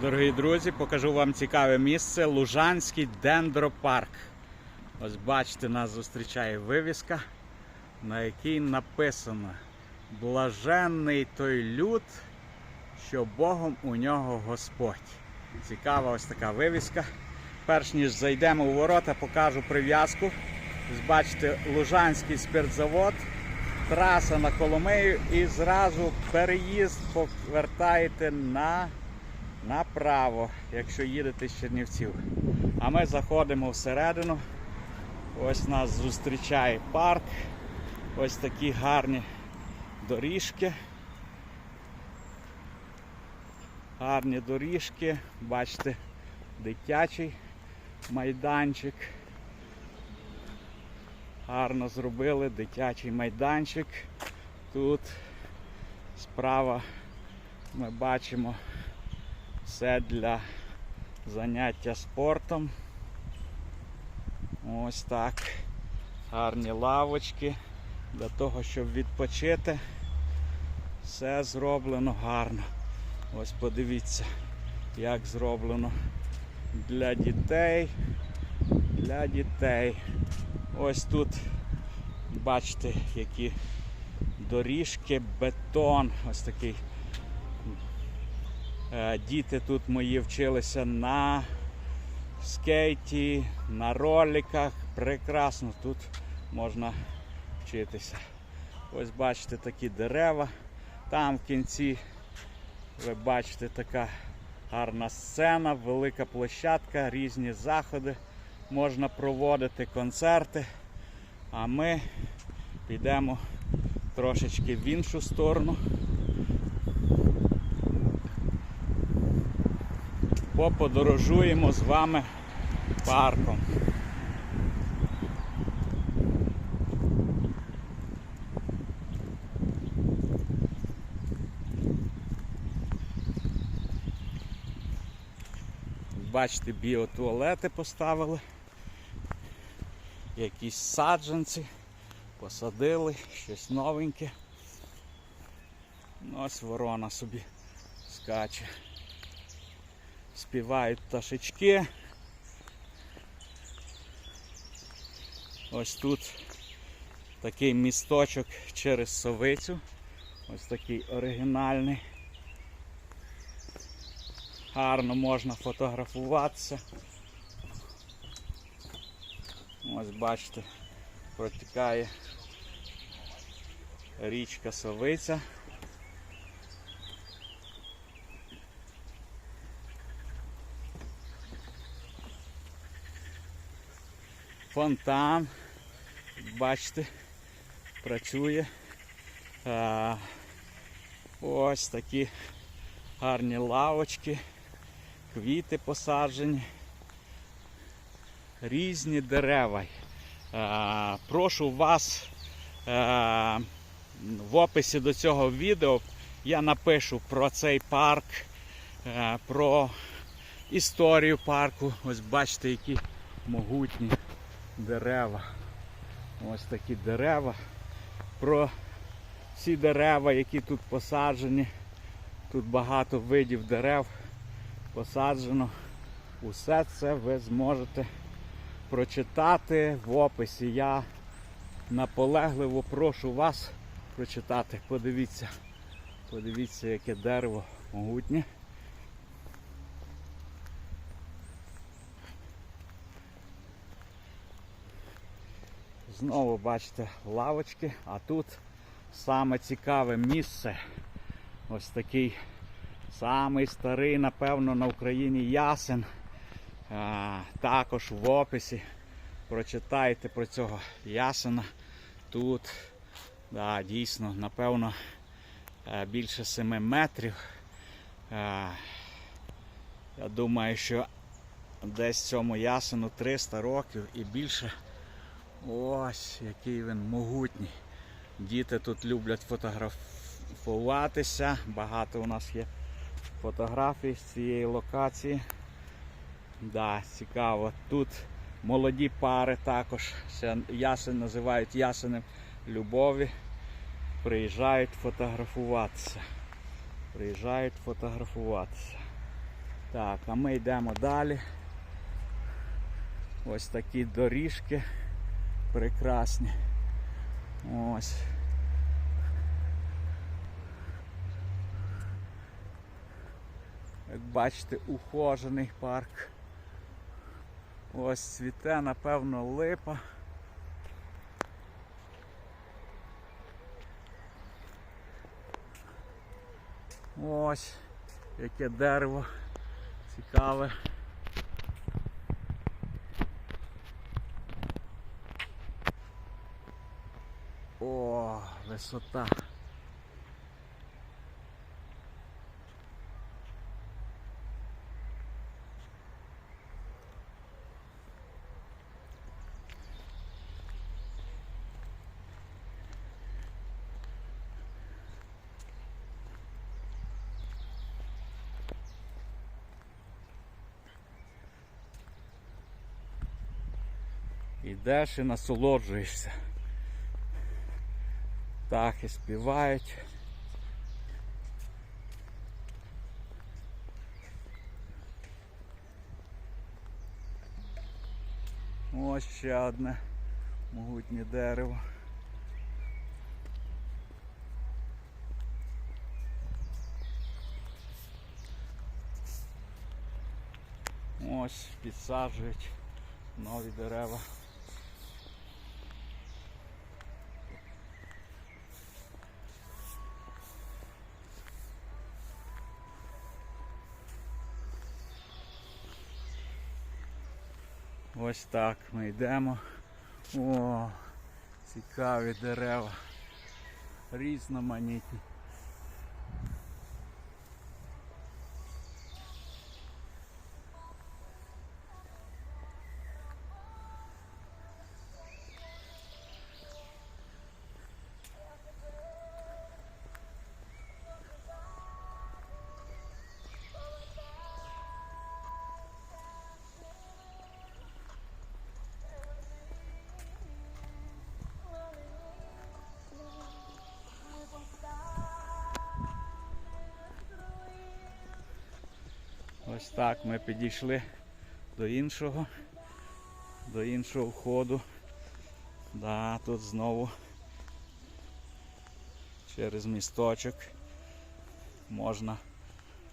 Дорогі друзі, покажу вам цікаве місце Лужанський дендропарк. Ось бачите, нас зустрічає вивіска, на якій написано Блаженний той люд, що Богом у нього Господь. Цікава ось така вивіска. Перш ніж зайдемо у ворота, покажу прив'язку. Ось Бачите, Лужанський спиртзавод, траса на Коломею і зразу переїзд повертаєте на направо, якщо їдете з Чернівців. А ми заходимо всередину. Ось нас зустрічає парк. Ось такі гарні доріжки. Гарні доріжки. Бачите, дитячий майданчик. Гарно зробили дитячий майданчик. Тут справа ми бачимо все для заняття спортом. Ось так. Гарні лавочки для того, щоб відпочити. Все зроблено гарно. Ось подивіться, як зроблено для дітей. Для дітей. Ось тут бачите, які доріжки, бетон, ось такий Діти тут мої вчилися на скейті, на роликах. Прекрасно тут можна вчитися. Ось бачите такі дерева. Там в кінці ви бачите така гарна сцена, велика площадка, різні заходи. Можна проводити концерти. А ми підемо трошечки в іншу сторону. Поподорожуємо з вами парком. Бачите, біотуалети поставили, якісь саджанці, посадили, щось новеньке. Ну, ось ворона собі скаче співають пташечки. Ось тут такий місточок через совицю. Ось такий оригінальний. Гарно можна фотографуватися. Ось бачите, протікає річка Совиця. Фонтан. Бачите, працює. Ось такі гарні лавочки, квіти посаджені, різні дерева. Прошу вас в описі до цього відео я напишу про цей парк, про історію парку. Ось бачите, які могутні дерева. Ось такі дерева. Про всі дерева, які тут посаджені. Тут багато видів дерев посаджено. Усе це ви зможете прочитати в описі. Я наполегливо прошу вас прочитати. Подивіться, подивіться, яке дерево могутнє. Знову бачите лавочки, а тут саме цікаве місце. Ось такий самий старий, напевно, на Україні ясен. А, також в описі прочитайте про цього ясена. Тут да, дійсно, напевно, е, більше 7 метрів. А, я думаю, що десь цьому ясену 300 років і більше. Ось який він могутній. Діти тут люблять фотографуватися. Багато у нас є фотографій з цієї локації. Да, цікаво. Тут молоді пари також. Ясен називають ясенем любові. Приїжджають фотографуватися. Приїжджають фотографуватися. Так, а ми йдемо далі. Ось такі доріжки прекрасні. Ось. Як бачите, ухожений парк. Ось цвіте, напевно, липа. Ось яке дерево цікаве. О, висота. Ідеш і насолоджуєшся. Птахи співають. Ось ще одне могутнє дерево. Ось підсаджують нові дерева. Ось так ми йдемо. О, цікаві дерева. Різноманітні. Ось так ми підійшли до іншого, до іншого входу. Да, тут знову через місточок можна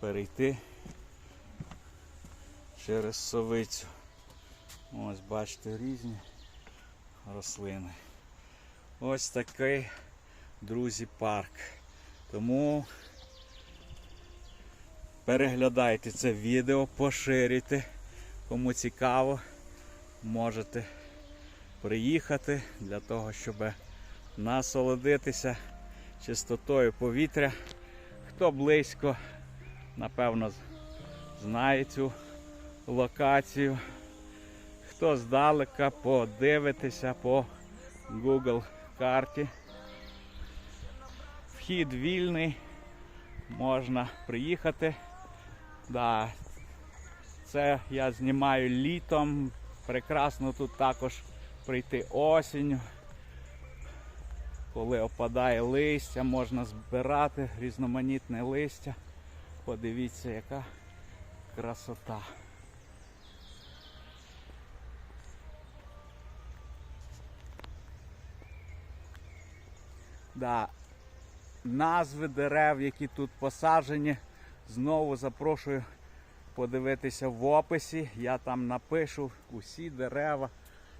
перейти через совицю. Ось бачите різні рослини. Ось такий, друзі, парк. Тому Переглядайте це відео, поширюйте. Кому цікаво, можете приїхати для того, щоб насолодитися чистотою повітря. Хто близько, напевно, знає цю локацію. Хто здалека, подивитися по Google карті. Вхід вільний, можна приїхати. Да. Це я знімаю літом. Прекрасно тут також прийти осінню. Коли опадає листя, можна збирати різноманітне листя. Подивіться, яка красота. Да. Назви дерев, які тут посаджені. Знову запрошую подивитися в описі. Я там напишу усі дерева,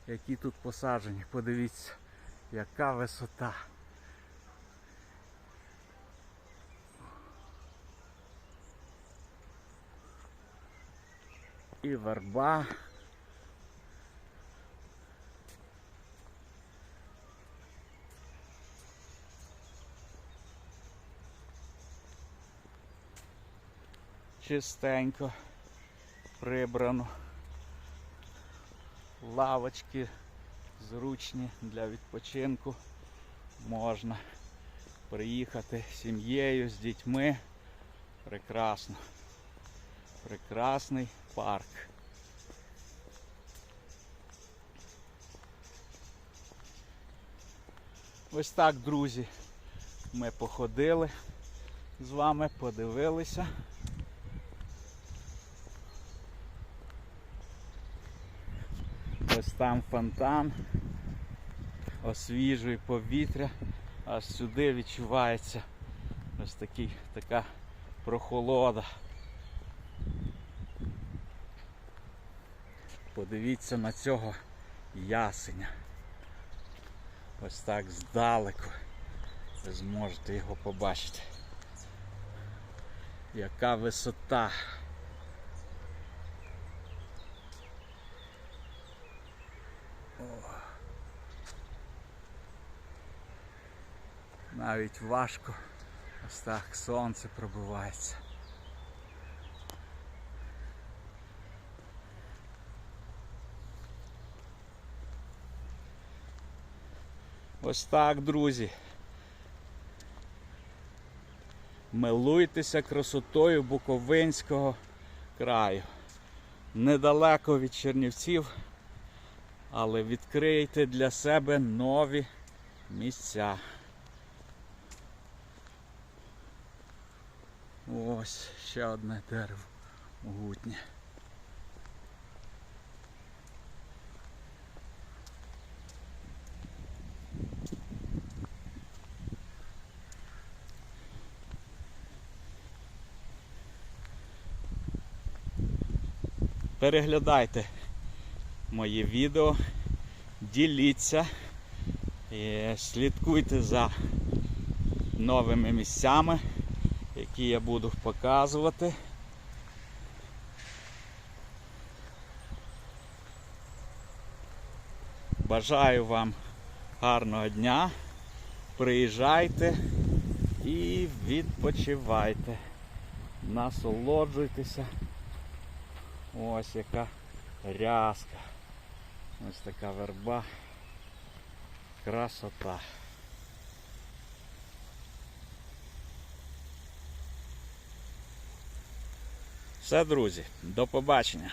які тут посаджені. Подивіться, яка висота. І верба. Чистенько прибрано. Лавочки зручні для відпочинку. Можна приїхати з сім'єю, з дітьми. Прекрасно. Прекрасний парк. Ось так, друзі, ми походили з вами, подивилися. Ось там фонтан. Освіжує повітря. Аж сюди відчувається ось такий, така прохолода. Подивіться на цього ясеня. Ось так здалеку. Ви зможете його побачити. Яка висота. О. Навіть важко. Ось так сонце пробивається. Ось так, друзі. Милуйтеся красотою Буковинського краю. Недалеко від Чернівців, але відкрийте для себе нові місця. Ось ще одне дерево могутнє. Переглядайте мої відео, діліться, і слідкуйте за новими місцями, які я буду показувати. Бажаю вам гарного дня. Приїжджайте і відпочивайте. Насолоджуйтеся. Ось яка рязка. Ось така верба. Красота. Все, друзі, до побачення.